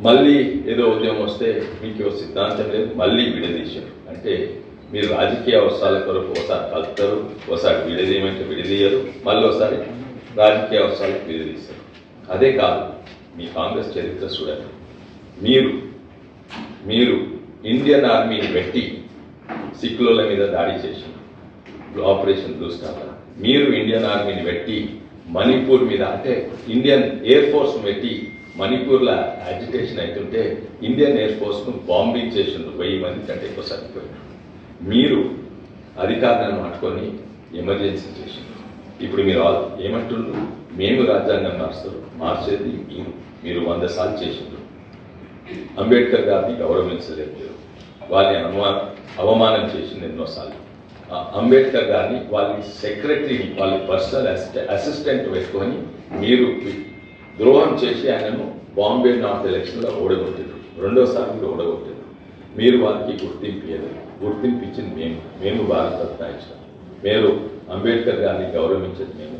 మళ్ళీ ఏదో ఉద్యమం వస్తే మీకు సిద్ధాంతం లేదు మళ్ళీ విడదీశారు. అంటే మీరు రాజకీయ అవసరాల కొరకు ఒకసారి కలుపుతారు ఒకసారి విడదీయమంటే విడదీయరు మళ్ళీ ఒకసారి రాజకీయ అవసరాలకు విడదీస్తారు. అదే కాదు మీ కాంగ్రెస్ చరిత్ర చూడండి. మీరు మీరు ఇండియన్ ఆర్మీని పెట్టి సిక్కుల మీద దాడి చేసి ఆపరేషన్ బ్లూ స్టార్ మీరు ఇండియన్ ఆర్మీని పెట్టి మణిపూర్ మీద అంటే ఇండియన్ ఎయిర్ ఫోర్స్ పెట్టి మణిపూర్లో అజిటేషన్ అవుతుంటే ఇండియన్ ఎయిర్ ఫోర్స్ను బాంబింగ్ చేసిండ్రు. వెయ్యి మంది కంటే ఎక్కువ చనిపోయినారు. మీరు అధికారాన్ని పట్టుకొని ఎమర్జెన్సీ చేసిండ్రు. ఇప్పుడు మీరు ఆ- ఏమంటుండ్రు? మేము రాజ్యాంగం మార్చారు మార్చేది మీరు. మీరు వంద సార్లు చేసిండ్రు. అంబేద్కర్ గారిని గౌరవించలేదు. వాళ్ళని అనుమా అవమానం చేసింది ఎన్నోసార్లు అంబేద్కర్ గారిని వాళ్ళ సెక్రటరీని వాళ్ళ పర్సనల్ అసిస్టెంట్ పెట్టుకొని మీరు ద్రోహం చేసి ఆయనను బాంబే నార్త్ ఎలక్షన్లో ఓడగొట్టారు రెండోసారి మీరు ఓడగొట్టారు మీరు వారికి గుర్తింపు ఇవ్వలేదు గుర్తింపు ఇచ్చింది మేము. మేము భారత ఇచ్చాం మీరు అంబేద్కర్ గారిని గౌరవించేది మేము.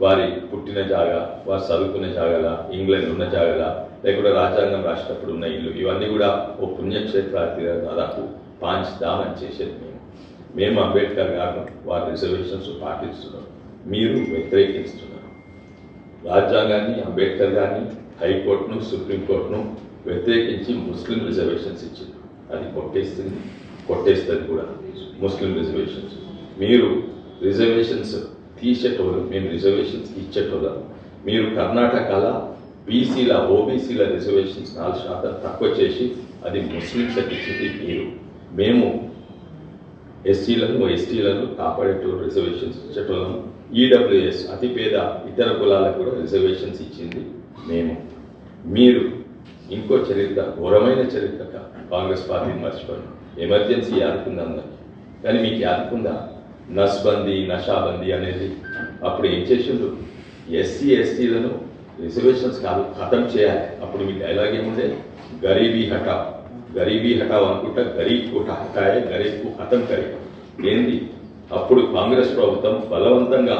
వారి పుట్టిన జాగా వారు చదువుకున్న జాగల ఇంగ్లాండ్ ఉన్న జాగల లేకుంటే రాజ్యాంగం రాసినప్పుడు ఉన్న ఇల్లు ఇవన్నీ కూడా ఓ పుణ్యక్షేత్రార్థిగా దాదాపు పాంచి ధామ్ చేసేది మేము. మేము అంబేద్కర్ గారు వారి రిజర్వేషన్స్ పాటిస్తున్నాం. మీరు వ్యతిరేకిస్తున్నారు రాజ్యాంగాన్ని అంబేద్కర్ గారిని హైకోర్టును సుప్రీంకోర్టును వ్యతిరేకించి ముస్లిం రిజర్వేషన్స్ ఇచ్చింది. అది కొట్టేస్తుంది కొట్టేస్తుంది కూడా ముస్లిం రిజర్వేషన్స్. మీరు రిజర్వేషన్స్ తీసేటోళ్ళు మేము రిజర్వేషన్స్ ఇచ్చేటోళ్ళం మీరు కర్ణాటకలో బీసీల ఓబీసీల రిజర్వేషన్స్ నాలుగు శాతం తక్కువ చేసి అది ముస్లింస్కి ఇచ్చింది మీరు. మేము ఎస్సీలను ఎస్టీలను కాపాడేటోళ్ళు రిజర్వేషన్స్ ఇచ్చేటోళ్ళము ఈడబ్ల్యూఎస్ అతిపేద ఇతర కులాలకు కూడా రిజర్వేషన్స్ ఇచ్చింది మేము. మీరు ఇంకో చరిత్ర ఘోరమైన చరిత్ర కాంగ్రెస్ పార్టీని మర్చిపోయి ఎమర్జెన్సీ యాదుకుందా అందరికి కానీ మీకు యాదుకుందా నస్బందీ నషాబందీ అనేది అప్పుడు ఏం చేసిండ్రు? ఎస్సీ ఎస్టీలను రిజర్వేషన్స్ కాదు ఖతం చేయాలి. అప్పుడు మీ డైలాగ్ ఏముండే? గరీబీ హఠా గరీబీ హఠావ్ అనుకుంటా గరీబ్కు హఠాయే గరీబ్కు ఖతం కరే. ఏంది? అప్పుడు కాంగ్రెస్ ప్రభుత్వం బలవంతంగా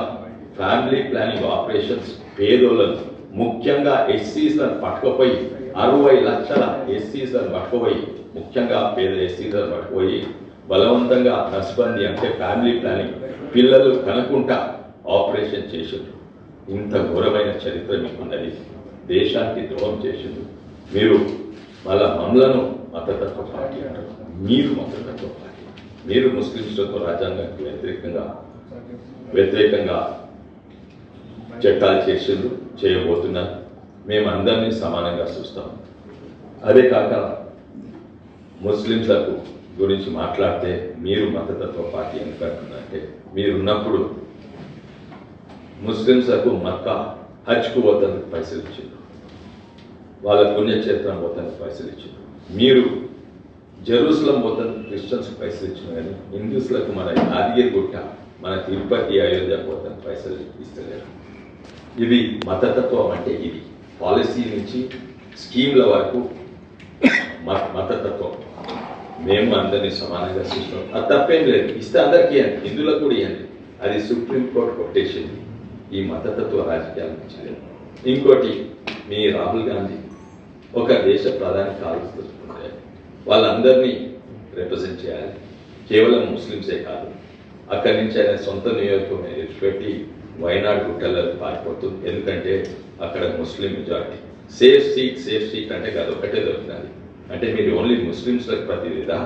ఫ్యామిలీ ప్లానింగ్ ఆపరేషన్స్ పేదోళ్ళను ముఖ్యంగా ఎస్సీస్లను పట్టుకుపోయి అరవై లక్షల ఎస్సీస్లను పట్టుకుపోయి ముఖ్యంగా పేద ఎస్సీస్లను పట్టుకుపోయి బలవంతంగా నస్బందీ అంటే ఫ్యామిలీ ప్లానింగ్ పిల్లలు కనుకుంటా ఆపరేషన్ చేసిండ్రు. ఇంత ఘోరమైన చరిత్ర మీకున్నది దేశానికి ద్రోహం చేసిండ్రు. మీరు మళ్ళా మమ్మలను మతతత్వ పార్టీ అంటారు. మీరు మతతత్వ పార్టీ మీరు ముస్లింస్లతో రాజ్యాంగానికి వ్యతిరేకంగా వ్యతిరేకంగా చట్టాలు చేసిండ్రు చేయబోతున్నారు. మేము అందరినీ సమానంగా చూస్తాం. అదే కాక ముస్లింలకు గురించి మాట్లాడితే మీరు మతతత్వ పార్టీ ఎందుకంటుందంటే మీరున్నప్పుడు ముస్లింస్లకు మక్క హజ్కు పోతానికి పైసలు ఇచ్చిండ్రు. వాళ్ళ పుణ్యక్షేత్రం పోతానికి పైసలు ఇచ్చిండ్రు. మీరు జెరూసలం పోతానికి క్రిస్టియన్స్ పైసలు ఇచ్చిన కానీ హిందూస్లకు మన యాదగిరి గుట్ట మన తిరుపతి అయోధ్య మొత్తం పైసలు ఇస్తలేరు. ఇది మతతత్వం అంటే ఇది పాలసీ నుంచి స్కీమ్ల వరకు మ- మతతత్వం. మేము అందరినీ సమానంగా చూస్తాం అది తప్పేం లేదు. ఇస్తే అందరికీ ఇవ్వండి హిందువులకు కూడా ఇవ్వండి అది సుప్రీంకోర్టు కొట్టేసింది ఈ మతతత్వ రాజకీయాల నుంచి లేదు ఇంకోటి మీ రాహుల్ గాంధీ ఒక దేశ ప్రధాని కాలుస్తుంటే వాళ్ళందరినీ రిప్రజెంట్ చేయాలి. కేవలం ముస్లిమ్సే కాదు. అక్కడి నుంచి ఆయన సొంత నియోజకవర్గం విడిచిపెట్టి వైనాడు గుట్టలకు పారిపోతుంది ఎందుకంటే అక్కడ ముస్లిం majority safe seat safe seat అంటే కాదు ఒకటే దొరికినది అంటే మీరు ఓన్లీ ముస్లింస్లకు ప్రతినిధా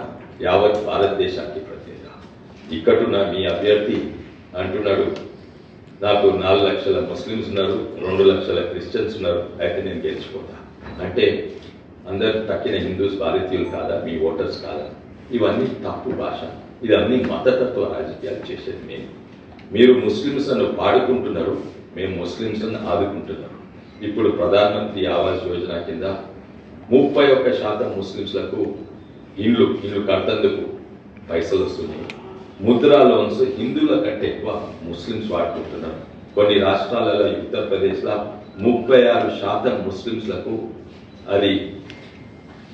యావత్ భారతదేశానికి ప్రతినిధా. ఇక్కడున్న మీ అభ్యర్థి అంటున్నాడు నాకు నాలుగు లక్షల ముస్లిమ్స్ ఉన్నారు రెండు లక్షల క్రిస్టియన్స్ ఉన్నారు అయితే నేను గెలుచుకుంటా. అంటే అందరు తక్కిన హిందూస్ భారతీయులు కాదా? మీ ఓటర్స్ కాదా? ఇవన్నీ తప్పు భాష. ఇదన్నీ మతతత్వ రాజకీయాలు చేసేది మేము. మీరు ముస్లిమ్స్ అని పాడుకుంటున్నారు మేము ముస్లిమ్స్ అని ఆదుకుంటున్నారు ఇప్పుడు ప్రధానమంత్రి ఆవాస్ యోజన కింద ముప్పై ఒక్క శాతం ముస్లిమ్స్లకు ఇండ్లు ఇండ్లు కడతందుకు పైసలు వస్తున్నాయి. ముద్రా లోన్స్ హిందువుల కంటే ఎక్కువ ముస్లిమ్స్ వాడుకుంటున్నారు. కొన్ని రాష్ట్రాలలో ఉత్తరప్రదేశ్లో ముప్పై ఆరు శాతం ముస్లిమ్స్లకు అది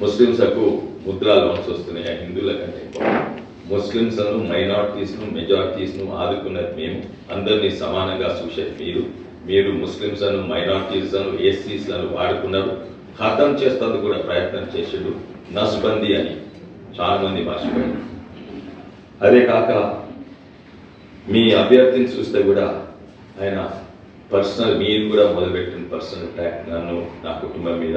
ముస్లింస్లకు ముద్రా లోన్స్ వస్తున్నాయి. ఆ హిందువుల కంటే ఎక్కువ. ముస్లింస్ను మైనార్టీస్ను మెజార్టీస్ను ఆదుకున్నది మేము. అందరినీ సమానంగా చూసేది మీరు. మీరు ముస్లింస్ను మైనారిటీస్ను ఎస్సీస్లను వాడుకున్నారు. ఖతం చేస్తందుకు కూడా ప్రయత్నం చేసాడు నస్బందీ అని చాలా మంది మర్చిపోయారు. అదే కాక మీ అభ్యర్థిని చూస్తే కూడా ఆయన పర్సనల్ మీరు కూడా మొదలుపెట్టిన పర్సనల్ అటాక్ నన్ను నా కుటుంబం మీద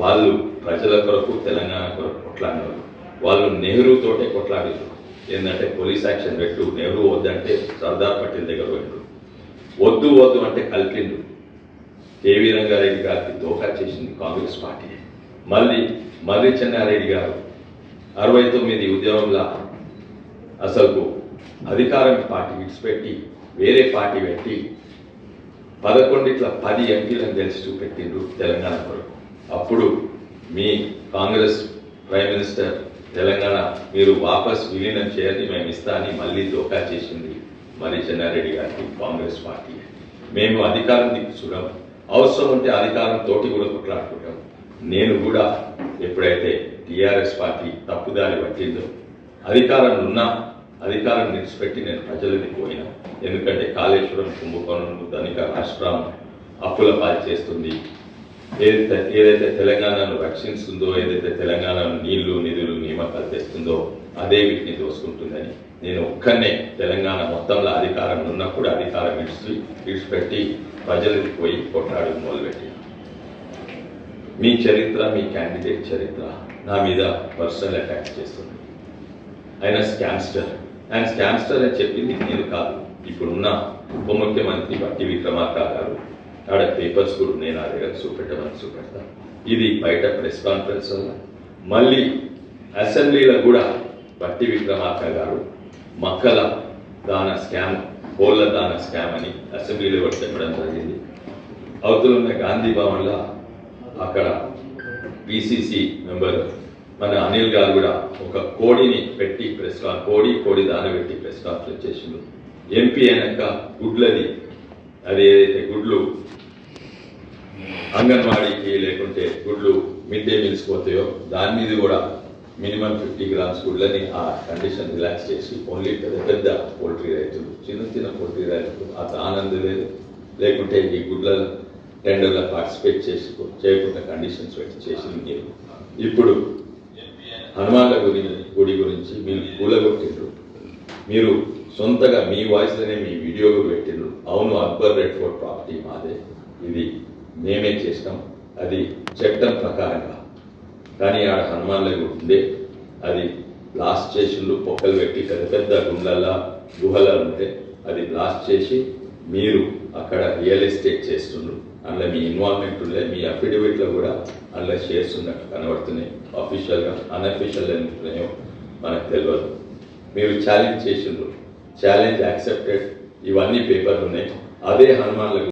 వాళ్ళు ప్రజల కొరకు తెలంగాణ కొరకు కొట్లాడినారు. వాళ్ళు నెహ్రూ తోటే కొట్లాడారు ఏంటంటే పోలీస్ యాక్షన్ పెట్టు నెహ్రూ వద్దంటే సర్దార్ పటేల్ దగ్గర పెట్టు. వద్దు వద్దు అంటే కలిపిండు. కేవీ రంగారెడ్డి గారికి దోకా చేసింది కాంగ్రెస్ పార్టీ. మళ్ళీ మర్రి చెన్నారెడ్డి గారు అరవై తొమ్మిది ఉద్యమంలో అసలు అధికారం పార్టీ విడిచిపెట్టి వేరే పార్టీ పెట్టి పదకొండిట్ల పది ఎంపీలను గెలిచి చూపెట్టిండ్రు తెలంగాణ కొరకు. అప్పుడు మీ కాంగ్రెస్ ప్రైమ్ మినిస్టర్ తెలంగాణ మీరు వాపస్ విలీనం చేయని మేము ఇస్తా అని మళ్ళీ దోకా చేసింది మరి చెన్నారెడ్డి గారికి కాంగ్రెస్ పార్టీ మేము అధికారం దిక్కు చూడం అవసరం ఉంటే అధికారం తోటి కూడా కొట్లాడుకుంటాం. నేను కూడా ఎప్పుడైతే టీఆర్ఎస్ పార్టీ తప్పుదారి పట్టిందో అధికారం ఉన్నా అధికారం నిలిచిపెట్టి నేను ప్రజలని పోయినా ఎందుకంటే కాళేశ్వరం కుంభకోణం ధనిక రాష్ట్రం అప్పుల పాలు చేస్తుంది. ఏదైతే ఏదైతే తెలంగాణను రక్షిస్తుందో ఏదైతే తెలంగాణను నీళ్ళు నిధులు నియమకాలు తెస్తుందో అదే వీటిని దోసుకుంటుందని నేను ఒక్కనే తెలంగాణ మొత్తంలో అధికారం ఉన్నప్పుడు అధికారం ఇడ్చి విడిచిపెట్టి ప్రజలకు పోయి కొట్లాడు మొదలుపెట్టి. మీ చరిత్ర మీ క్యాండిడేట్ చరిత్ర నా మీద పర్సనల్ అటాక్ చేస్తుంది. ఆయన స్కామ్స్టర్ ఆయన స్కామ్స్టర్ అని చెప్పింది నేను కాదు. ఇప్పుడున్న ఉప ముఖ్యమంత్రి బట్టి విక్రమార్క గారు. ఆడ పేపర్స్ కూడా నేను నా దగ్గర చూపెట్టమని చూపెడతా. ఇది బయట ప్రెస్ కాన్ఫరెన్స్ వల్ల మళ్ళీ అసెంబ్లీలో కూడా భట్టి విక్రమార్క గారు మక్కల దాన స్కామ్ కోళ్ళ దాన స్కామ్ అని అసెంబ్లీలో కూడా చెప్పడం జరిగింది. అవతల ఉన్న గాంధీ భవన్లో అక్కడ పిసిసి మెంబర్ మన అనిల్ గారు కూడా ఒక కోడిని పెట్టి ప్రెస్ కాన్ కోడి కోడి దాన పెట్టి ప్రెస్ కాన్ఫరెన్స్ చేసిండు. ఎంపీ అయినాక గుడ్లది అది ఏదైతే గుడ్లు అంగన్వాడీకి లేకుంటే గుడ్లు మిడ్ డే మీల్స్ పోతాయో దాని మీద కూడా మినిమం ఫిఫ్టీ గ్రామ్స్ గుడ్లని ఆ కండిషన్ రిలాక్స్ చేసి ఓన్లీ పెద్ద పెద్ద పోల్ట్రీ రైతులు చిన్న చిన్న పోల్ట్రీ రైతులు ఆ ఆనందం లేదు. లేకుంటే ఈ గుడ్ల టెండర్లో పార్టిసిపేట్ చేసి చేయకుండా కండిషన్స్ పెట్టి చేసింది మీరు. ఇప్పుడు హనుమాన్ల గురి గుడి గురించి మీరు కూలగొట్టిండ్రు. మీరు సొంతగా మీ వాయిస్లోనే మీ వీడియోలు పెట్టిండ్రు. అవును అక్బర్ రెడ్ ఫోర్ట్ ప్రాపర్టీ మాదే. ఇది మేమే చేసినాం అది చట్టం ప్రకారంగా. కానీ ఆడ హనుమాన్ గుడి ఉండే. అది బ్లాస్ట్ చేసిండ్రు పొక్కలు పెట్టి పెద్ద పెద్ద గుండెల్లా గుహలా ఉంటే అది బ్లాస్ట్ చేసి మీరు అక్కడ రియల్ ఎస్టేట్ చేస్తుండ్రు. అందులో మీ ఇన్వాల్వ్మెంట్ ఉండే మీ అఫిడవిట్లో కూడా అందులో షేర్స్ ఉన్నట్టు కనబడుతున్నాయి. అఫీషియల్గా అన్అఫీషియల్ ఉంటున్నాయో మనకు తెలియదు మీరు ఛాలెంజ్ చేసిండ్రు. ఛాలెంజ్ యాక్సెప్టెడ్ ఇవన్నీ పేపర్లు ఉన్నాయి. అదే హనుమాన్ల